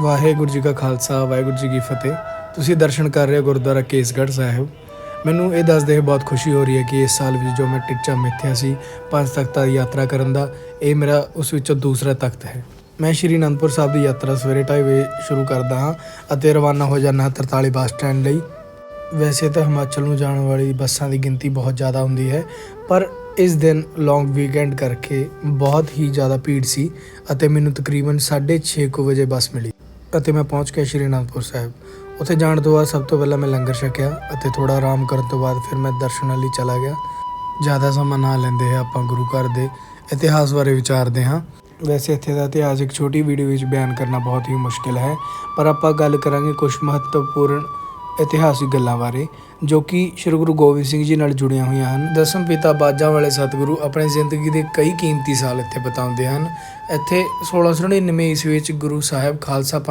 ਵਾਹਿਗੁਰੂ ਜੀ ਕਾ ਖਾਲਸਾ, ਵਾਹਿਗੁਰੂ ਜੀ ਕੀ ਫਤਿਹ। ਤੁਸੀਂ ਦਰਸ਼ਨ ਕਰ ਰਹੇ ਹੋ ਗੁਰਦੁਆਰਾ ਕੇਸਗੜ੍ਹ ਸਾਹਿਬ। ਮੈਨੂੰ ਇਹ ਦੱਸਦੇ ਹੋਏ ਬਹੁਤ ਖੁਸ਼ੀ ਹੋ ਰਹੀ ਹੈ ਕਿ ਇਸ ਸਾਲ ਵਿੱਚ ਜੋ ਮੈਂ ਟਿੱਚਾ ਮਿੱਥਿਆ ਸੀ, ਪੰਜ ਤਖਤਾਂ ਦੀ ਯਾਤਰਾ ਕਰਨ ਦਾ, ਇਹ ਮੇਰਾ ਉਸ ਵਿੱਚੋਂ ਦੂਸਰਾ ਤਖਤ ਹੈ। ਮੈਂ ਸ਼੍ਰੀ ਅਨੰਦਪੁਰ ਸਾਹਿਬ ਦੀ ਯਾਤਰਾ ਸਵੇਰੇ 2:30 ਵਜੇ ਸ਼ੁਰੂ ਕਰਦਾ ਹਾਂ ਅਤੇ ਰਵਾਨਾ ਹੋ ਜਾਣਾ 43 ਬੱਸ ਸਟੈਂਡ ਲਈ। ਵੈਸੇ ਤਾਂ ਹਿਮਾਚਲ ਨੂੰ ਜਾਣ ਵਾਲੀ ਬੱਸਾਂ ਦੀ ਗਿਣਤੀ ਬਹੁਤ ਜ਼ਿਆਦਾ ਹੁੰਦੀ ਹੈ, ਪਰ ਇਸ ਦਿਨ ਲੌਂਗ ਵੀਕਐਂਡ ਕਰਕੇ ਬਹੁਤ ਹੀ ਜ਼ਿਆਦਾ ਭੀੜ ਸੀ ਅਤੇ ਮੈਨੂੰ ਤਕਰੀਬਨ 6:30 ਵਜੇ ਬੱਸ ਮਿਲੀ ਅਤੇ ਮੈਂ ਪਹੁੰਚ ਗਿਆ ਸ਼੍ਰੀ ਅਨੰਦਪੁਰ ਸਾਹਿਬ। ਉੱਥੇ ਜਾਣ ਤੋਂ ਬਾਅਦ ਸਭ ਤੋਂ ਪਹਿਲਾਂ ਮੈਂ ਲੰਗਰ ਛਕਿਆ ਅਤੇ ਥੋੜਾ ਆਰਾਮ ਕਰਨ ਤੋਂ ਬਾਅਦ ਫਿਰ ਮੈਂ ਦਰਸ਼ਨਾਂ ਲਈ ਚਲਾ ਗਿਆ। ਜ਼ਿਆਦਾ ਸਮਾਂ ਨਾ ਲੈਂਦੇ ਹੈ ਆਪਾਂ ਗੁਰੂ ਘਰ ਦੇ ਇਤਿਹਾਸ ਬਾਰੇ ਵਿਚਾਰਦੇ ਹਾਂ। ਵੈਸੇ ਇੱਥੇ ਦਾ ਇਤਿਹਾਸ ਇੱਕ ਛੋਟੀ ਵੀਡੀਓ ਵਿੱਚ ਬਿਆਨ ਕਰਨਾ ਬਹੁਤ ਹੀ ਮੁਸ਼ਕਿਲ ਹੈ। ਪਰ ਆਪਾਂ ਗੱਲ ਕਰਾਂਗੇ ਕੁਝ ਮਹੱਤਵਪੂਰਨ ਇਤਿਹਾਸਿਕ ਗੱਲਾਂ ਬਾਰੇ, ਜੋ ਕਿ ਸ੍ਰੀ ਗੁਰੂ ਗੋਬਿੰਦ ਸਿੰਘ ਜੀ ਨਾਲ ਜੁੜੀਆਂ ਹੋਈਆਂ ਹਨ। ਦਸਮ ਪਿਤਾ ਬਾਜਾਂ ਵਾਲੇ ਸਤਿਗੁਰੂ ਆਪਣੀ ਜ਼ਿੰਦਗੀ ਦੇ ਕਈ ਕੀਮਤੀ ਸਾਲ ਇੱਥੇ ਬਿਤਾਉਂਦੇ ਹਨ। ਇੱਥੇ 1699 ਈਸਵੀ ਵਿੱਚ ਗੁਰੂ ਸਾਹਿਬ ਖਾਲਸਾ